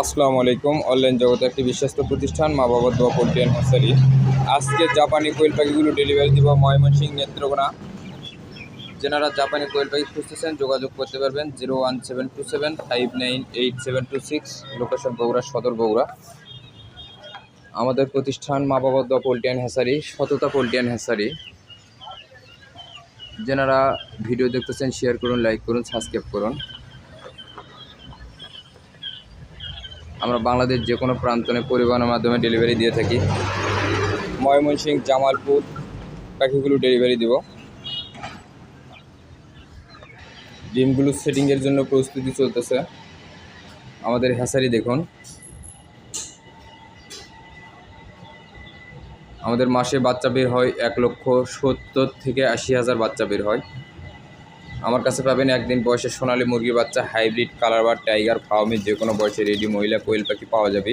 আসসালামু আলাইকুম। অনলাইন জগতে একটি বিশ্বস্ত প্রতিষ্ঠান, মা বাবা দোয়া পোল্ট্রি অ্যান্ড আজকে জাপানি কোয়েল পাখিগুলো ডেলিভারি দিব ময়মনসিং নেত্রকোনা। যেনারা জাপানি কোয়েল পাখি খুঁজতেছেন, যোগাযোগ করতে পারবেন zero one seven two seven, five nine eight seven two six, location Bogura, সদর বগুড়া। আমাদের প্রতিষ্ঠান মা বাবা দোয়া পোল্ট্রি অ্যান্ড হ্যাসারি, সততা পোল্ট্রি অ্যান্ড হ্যাসারি। যেনারা ভিডিও দেখতেছেন, শেয়ার করুন, লাইক করুন, সাবস্ক্রাইব করুন। আমরা বাংলাদেশ যে কোনো প্রান্তনে পরিবহনের মাধ্যমে ডেলিভারি দিয়ে থাকি। ময়মনসিংহ, জামালপুর পাখিগুলো ডেলিভারি দিব। ডিমগুলো সেটিংয়ের জন্য প্রস্তুতি চলতেছে। আমাদের হ্যাসারি দেখুন। আমাদের মাসে বাচ্চা বের হয় এক লক্ষ সত্তর থেকে আশি হাজার বাচ্চা বের হয়। আমার কাছে পাবেন একদিন বয়সে সোনালী মুরগি বাচ্চা, হাইব্রিড কালার বা টাইগার ফার্মের যে কোনো বয়সে রেডি মহিলা কোয়েল পাখি পাওয়া যাবে।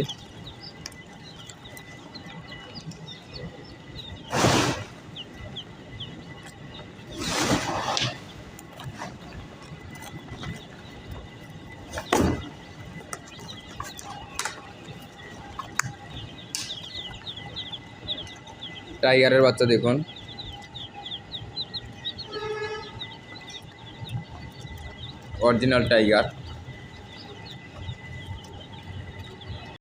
টাইগারের বাচ্চা দেখুন। Original tiger